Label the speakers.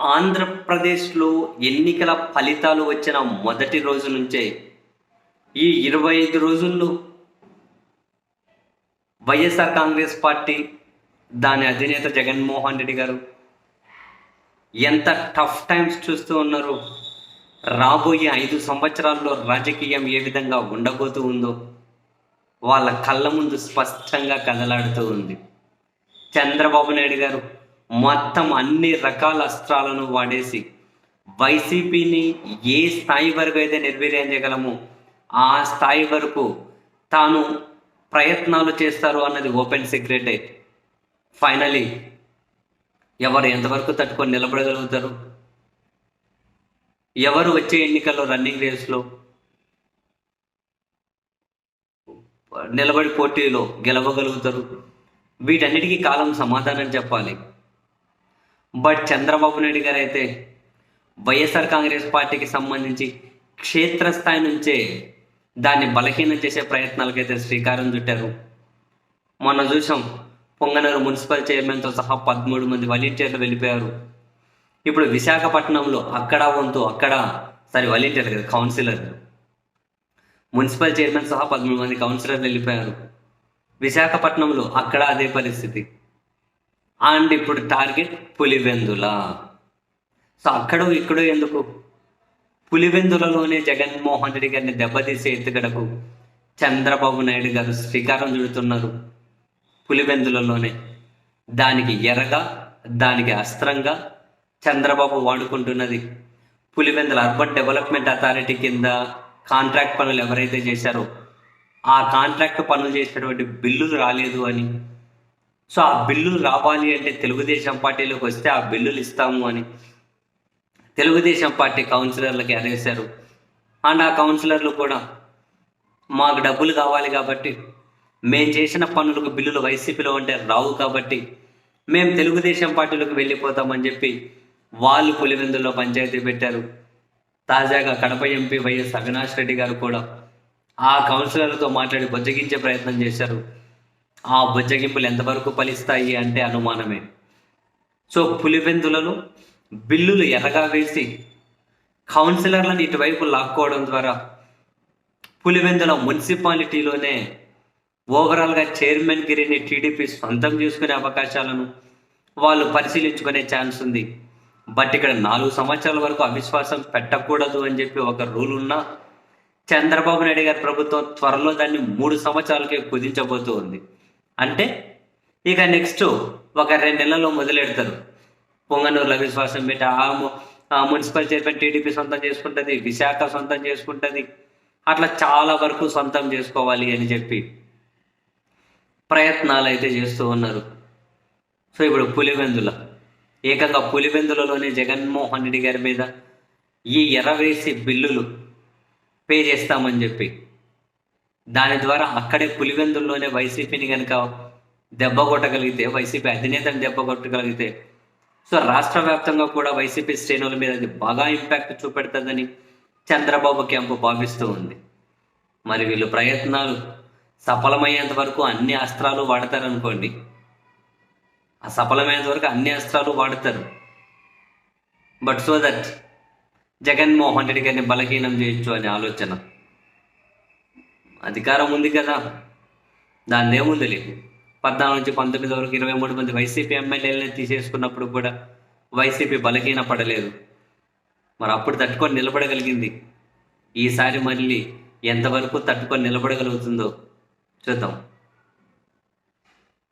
Speaker 1: ఆంధ్రప్రదేశ్లో ఎన్నికల ఫలితాలు వచ్చిన మొదటి రోజు నుంచే ఈ ఇరవై ఐదు రోజుల్లో వైఎస్ఆర్ కాంగ్రెస్ పార్టీ దాని అధినేత జగన్మోహన్ రెడ్డి గారు ఎంత టఫ్ టైమ్స్ చూస్తూ ఉన్నారు. రాబోయే ఐదు సంవత్సరాల్లో రాజకీయం ఏ విధంగా ఉండబోతూ ఉందో వాళ్ళ కళ్ళ ముందు స్పష్టంగా కదలాడుతూ ఉంది. చంద్రబాబు నాయుడు గారు మొత్తం అన్ని రకాల అస్త్రాలను వాడేసి వైసీపీని ఏ స్థాయి వరకు అయితే నిర్వీర్యం చేయగలమో ఆ స్థాయి వరకు తాను ప్రయత్నాలు చేస్తారు అన్నది ఓపెన్ సీక్రెటే. ఫైనలీ ఎవరు ఎంతవరకు తట్టుకొని నిలబడగలుగుతారు? ఎవరు వచ్చే ఎన్నికల్లో రన్నింగ్ రేస్లో? నిలబడి పోటీలో గెలవగలుగుతారు? వీటన్నిటికీ కాలం సమాధానం చెప్పాలి. బట్ చంద్రబాబు నాయుడు గారు అయితే వైఎస్ఆర్ కాంగ్రెస్ పార్టీకి సంబంధించి క్షేత్రస్థాయి నుంచే దాన్ని బలహీనం చేసే ప్రయత్నాలకైతే శ్రీకారం చుట్టారు. మొన్న చూసాం పొంగనూరు మున్సిపల్ చైర్మన్తో సహా పదమూడు మంది వాలంటీర్లు వెళ్ళిపోయారు. ఇప్పుడు విశాఖపట్నంలో అక్కడ వంతు అక్కడ సారీ వాలంటీర్లు కదా కౌన్సిలర్లు. మున్సిపల్ చైర్మన్ సహా పదమూడు మంది కౌన్సిలర్లు వెళ్ళిపోయారు. విశాఖపట్నంలో అక్కడ అదే పరిస్థితి. అండ్ ఇప్పుడు టార్గెట్ పులివెందుల. సో అక్కడో ఇక్కడో ఎందుకు? పులివెందులలోనే జగన్మోహన్ రెడ్డి గారిని దెబ్బతీసే ఎత్తుగడకు చంద్రబాబు నాయుడు గారు శ్రీకారం చుడుతున్నారు పులివెందులలోనే. దానికి ఎరగా దానికి అస్త్రంగా చంద్రబాబు వాడుకుంటున్నది. పులివెందుల అర్బన్ డెవలప్మెంట్ అథారిటీ కింద కాంట్రాక్ట్ పనులు ఎవరైతే చేశారో ఆ కాంట్రాక్ట్ పనులు చేసినటువంటి బిల్లులు రాలేదు అని సో ఆ బిల్లులు రావాలి అంటే తెలుగుదేశం పార్టీలోకి వస్తే ఆ బిల్లులు ఇస్తాము అని తెలుగుదేశం పార్టీ కౌన్సిలర్లకి అరేశారు. అండ్ ఆ కౌన్సిలర్లు కూడా మాకు డబ్బులు కావాలి కాబట్టి మేము చేసిన పనులకు బిల్లులు వైసీపీలో ఉంటే రావు కాబట్టి మేము తెలుగుదేశం పార్టీలోకి వెళ్ళిపోతామని చెప్పి వాళ్ళు పులివెందులో పంచాయతీ పెట్టారు. తాజాగా కడప ఎంపీ వైఎస్ అవినాష్ రెడ్డి గారు కూడా ఆ కౌన్సిలర్లతో మాట్లాడి బుజ్జగించే ప్రయత్నం చేశారు. ఆ బుజ్జగింపులు ఎంతవరకు ఫలిస్తాయి అంటే అనుమానమే. సో పులివెందులను బిల్లులు ఎర్రగా వేసి కౌన్సిలర్లను ఇటువైపు లాక్కోవడం ద్వారా పులివెందుల మున్సిపాలిటీలోనే ఓవరాల్గా చైర్మన్ గిరిని టీడీపీ సొంతం చేసుకునే అవకాశాలను వాళ్ళు పరిశీలించుకునే ఛాన్స్ ఉంది. బట్ ఇక్కడ నాలుగు సంవత్సరాల వరకు అవిశ్వాసం పెట్టకూడదు అని చెప్పి ఒక రూల్ ఉన్నా చంద్రబాబు నాయుడు గారి ప్రభుత్వం త్వరలో దాన్ని మూడు సంవత్సరాలకే కుదించబోతూ ఉంది. అంటే ఇక నెక్స్ట్ ఒక రెండు నెలల్లో మొదలెడతారు. పొంగనూరు విశ్వాసం పెట్టి ఆ ఆ మున్సిపల్ చైర్మన్ టీడీపీ సొంతం చేసుకుంటుంది విశాఖ సొంతం చేసుకుంటుంది. అట్లా చాలా వరకు సొంతం చేసుకోవాలి అని చెప్పి ప్రయత్నాలు అయితే చేస్తూ ఉన్నారు. సో ఇప్పుడు పులివెందుల ఏకంగా పులివెందులలోనే జగన్మోహన్ రెడ్డి గారి మీద ఈ ఎర్రవేసి బిల్లులు పే చేస్తామని చెప్పి దాని ద్వారా అక్కడే పులివెందుల్లోనే వైసీపీని కనుక దెబ్బ కొట్టగలిగితే వైసీపీ అధినేతను దెబ్బ కొట్టగలిగితే సో రాష్ట్ర వ్యాప్తంగా కూడా వైసీపీ శ్రేణుల మీద అది బాగా ఇంపాక్ట్ చూపెడుతుందని చంద్రబాబు క్యాంపు భావిస్తూ ఉంది. మరి వీళ్ళు ప్రయత్నాలు సఫలమయ్యేంత వరకు అన్ని అస్త్రాలు వాడతారనుకోండి. ఆ సఫలమయ్యేంత వరకు అన్ని అస్త్రాలు వాడతారు. But so that Jaganmohan Reddy గారిని బలహీనం చేయొచ్చు అనే ఆలోచన. అధికారం ఉంది కదా. దాని ఏముంది లేదు పద్నాలుగు నుంచి పంతొమ్మిది వరకు ఇరవై మూడు మంది వైసీపీ ఎమ్మెల్యేలని తీసేసుకున్నప్పుడు కూడా వైసీపీ బలహీన పడలేదు. మరి అప్పుడు తట్టుకొని నిలబడగలిగింది. ఈసారి మళ్ళీ ఎంతవరకు తట్టుకొని నిలబడగలుగుతుందో చూద్దాం.